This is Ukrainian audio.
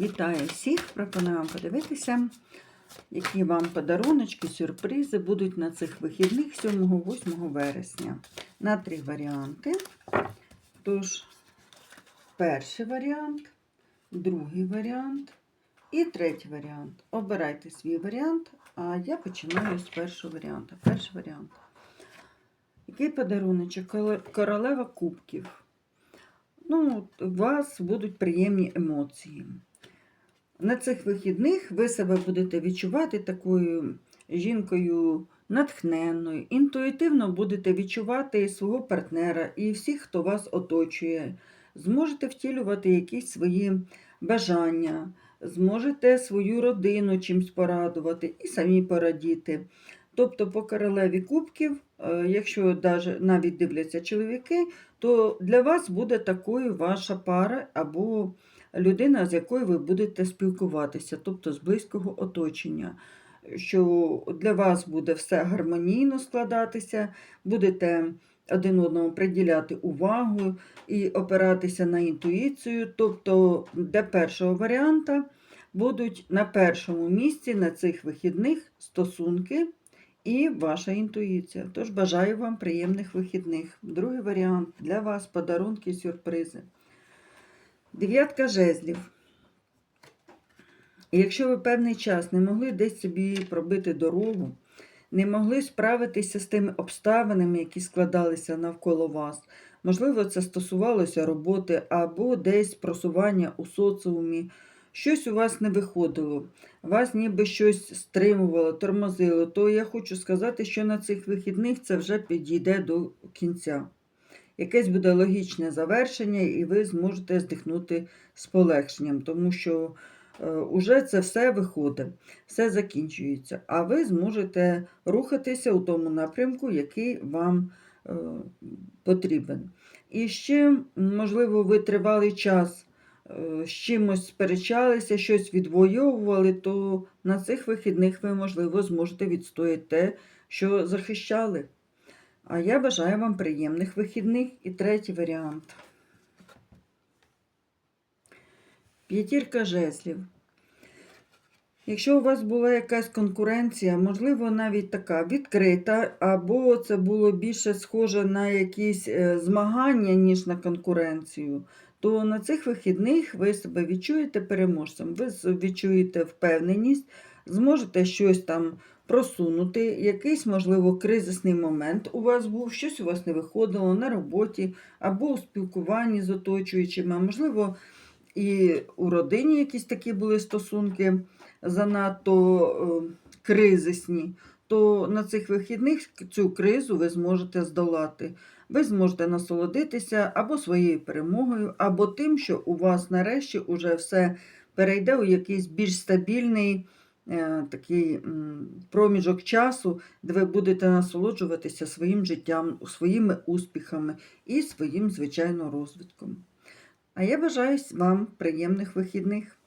Вітаю всіх! Пропоную вам подивитися, які вам подаруночки, сюрпризи будуть на цих вихідних 7-8 вересня. На три варіанти. Тож, перший варіант, другий варіант і третій варіант. Обирайте свій варіант, а я починаю з першого варіанту. Перший варіант. Який подаруночок? Королева кубків. Ну, у вас будуть приємні емоції. На цих вихідних ви себе будете відчувати такою жінкою натхненною, інтуїтивно будете відчувати свого партнера і всіх, хто вас оточує. Зможете втілювати якісь свої бажання, зможете свою родину чимсь порадувати і самі порадіти. Тобто по королеві кубків, е, якщо навіть дивляться чоловіки, то для вас буде такою ваша пара або людина, з якою ви будете спілкуватися, тобто з близького оточення. Що для вас буде все гармонійно складатися, будете один одному приділяти увагу і опиратися на інтуїцію. Тобто, для першого варіанта будуть на першому місці на цих вихідних стосунки і ваша інтуїція. Тож бажаю вам приємних вихідних. Другий варіант для вас подарунки, сюрпризи. Дев'ятка жезлів. Якщо ви певний час не могли десь собі пробити дорогу, не могли справитися з тими обставинами, які складалися навколо вас, можливо, це стосувалося роботи або десь просування у соціумі, щось у вас не виходило, вас ніби щось стримувало, тормозило, то я хочу сказати, що на цих вихідних це вже підійде до кінця. Якесь буде логічне завершення, і ви зможете здихнути з полегшенням, тому що е, уже це все виходить, все закінчується, а ви зможете рухатися у тому напрямку, який вам е, потрібен. І ще, можливо, ви тривалий час е, з чимось сперечалися, щось відвоювали, то на цих вихідних ви, можливо, зможете відстояти те, що захищали. А я бажаю вам приємних вихідних. І третій варіант. П'ятірка жезлів. Якщо у вас була якась конкуренція, можливо, навіть така відкрита, або це було більше схоже на якісь е, змагання, ніж на конкуренцію, то на цих вихідних ви себе відчуєте переможцем, ви відчуєте впевненість, зможете щось там просунути, якийсь, можливо, кризисний момент у вас був, щось у вас не виходило на роботі або у спілкуванні з оточуючими, а можливо, і у родині якісь такі були стосунки занадто е, кризисні, то на цих вихідних цю кризу ви зможете здолати. Ви зможете насолодитися або своєю перемогою, або тим, що у вас нарешті уже все перейде у якийсь більш стабільний такий проміжок часу, де ви будете насолоджуватися своїм життям, своїми успіхами і своїм, звичайно, розвитком. А я бажаю вам приємних вихідних.